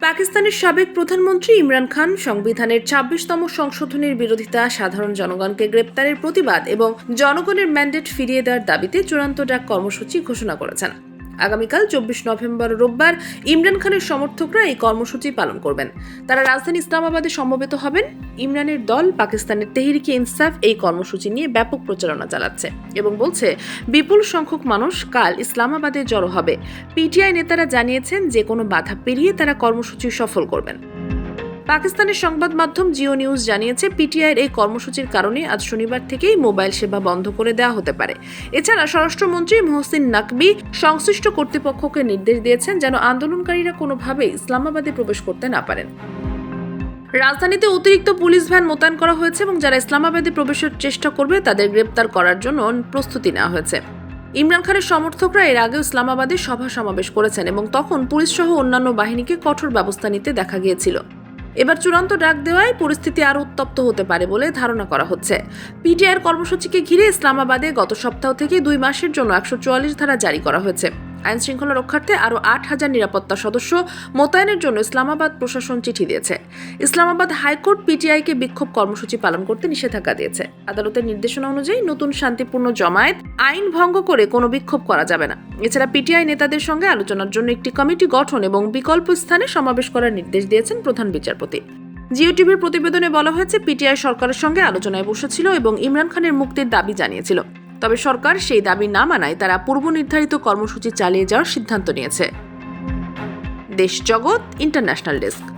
পাকিস্তানের সাবেক প্রধানমন্ত্রী ইমরান খান সংবিধানের ছাব্বিশতম সংশোধনের বিরোধিতা সাধারণ জনগণকে গ্রেপ্তারের প্রতিবাদ এবং জনগণের ম্যান্ডেট ফিরিয়ে দেওয়ার দাবিতে চূড়ান্ত ডাক কর্মসূচি ঘোষণা করেছেন। আগামীকাল চব্বিশ নভেম্বর রোববার ইমরান খানের সমর্থকরা এই কর্মসূচি পালন করবেন। তারা রাজধানী ইসলামাবাদে সমবেত হবেন। ইমরানের দল পাকিস্তানের তেহরিকে ইনসাফ এই কর্মসূচি নিয়ে ব্যাপক প্রচারণা চালাচ্ছে এবং বলছে, বিপুল সংখ্যক মানুষ কাল ইসলামাবাদে জড়ো হবে। পিটিআই নেতারা জানিয়েছেন, যে কোনো বাধা পেরিয়ে তারা কর্মসূচি সফল করবেন। পাকিস্তানের সংবাদ মাধ্যম জিও নিউজ জানিয়েছে, পিটিআইয়ের এই কর্মসূচির কারণে আজ শনিবার থেকেই মোবাইল সেবা বন্ধ করে দেওয়া হতে পারে। এছাড়া স্বরাষ্ট্রমন্ত্রী মোহসিন নাকবি সংশ্লিষ্ট কর্তৃপক্ষকে নির্দেশ দিয়েছেন যেন আন্দোলনকারীরা কোনোভাবেই ইসলামাবাদে প্রবেশ করতে না পারেন। রাজধানীতে অতিরিক্ত পুলিশ ভ্যান মোতায়েন করা হয়েছে এবং যারা ইসলামাবাদে প্রবেশের চেষ্টা করবে, তাদের গ্রেপ্তার করার জন্য প্রস্তুতি নেওয়া হয়েছে। ইমরান খানের সমর্থকরা এর আগেও ইসলামাবাদে সভা সমাবেশ করেছেন এবং তখন পুলিশ সহ অন্যান্য বাহিনীকে কঠোর ব্যবস্থা নিতে দেখা গিয়েছিল। এবার চূড়ান্ত ডাক দেওয়ায় পরিস্থিতি আরও উত্তপ্ত হতে পারে বলে ধারণা করা হচ্ছে। পিটিআইয়ের কর্মসূচিকে ঘিরে ইসলামাবাদে গত সপ্তাহ থেকে দুই মাসের জন্য একশো চুয়াল্লিশ ধারা জারি করা হয়েছে। আইন শৃঙ্খলা রক্ষার্থে আরও আট হাজার নিরাপত্তা সদস্য মোতায়েনের জন্য ইসলামাবাদ প্রশাসন চিঠি দিয়েছে। ইসলামাবাদ হাইকোর্ট পিটিআইকে বিক্ষোভ কর্মসূচি পালন করতে নিষেধাজ্ঞা দিয়েছে। আদালতের নির্দেশনা অনুযায়ী নতুন শান্তিপূর্ণ জমায়েত আইন ভঙ্গ করে কোনো বিক্ষোভ করা যাবে না। এছাড়া পিটিআই নেতাদের সঙ্গে আলোচনার জন্য একটি কমিটি গঠন এবং বিকল্প স্থানে সমাবেশ করার নির্দেশ দিয়েছেন প্রধান বিচারপতি। জিও টিভির প্রতিবেদনে বলা হয়েছে, পিটিআই সরকারের সঙ্গে আলোচনায় বসেছিল এবং ইমরান খানের মুক্তির দাবি জানিয়েছিল। তবে সরকার সেই দাবি না মানায় তারা পূর্ব নির্ধারিত কর্মসূচি চালিয়ে যাওয়ার সিদ্ধান্ত নিয়েছে। দেশ জগৎ ইন্টারন্যাশনাল ডেস্ক।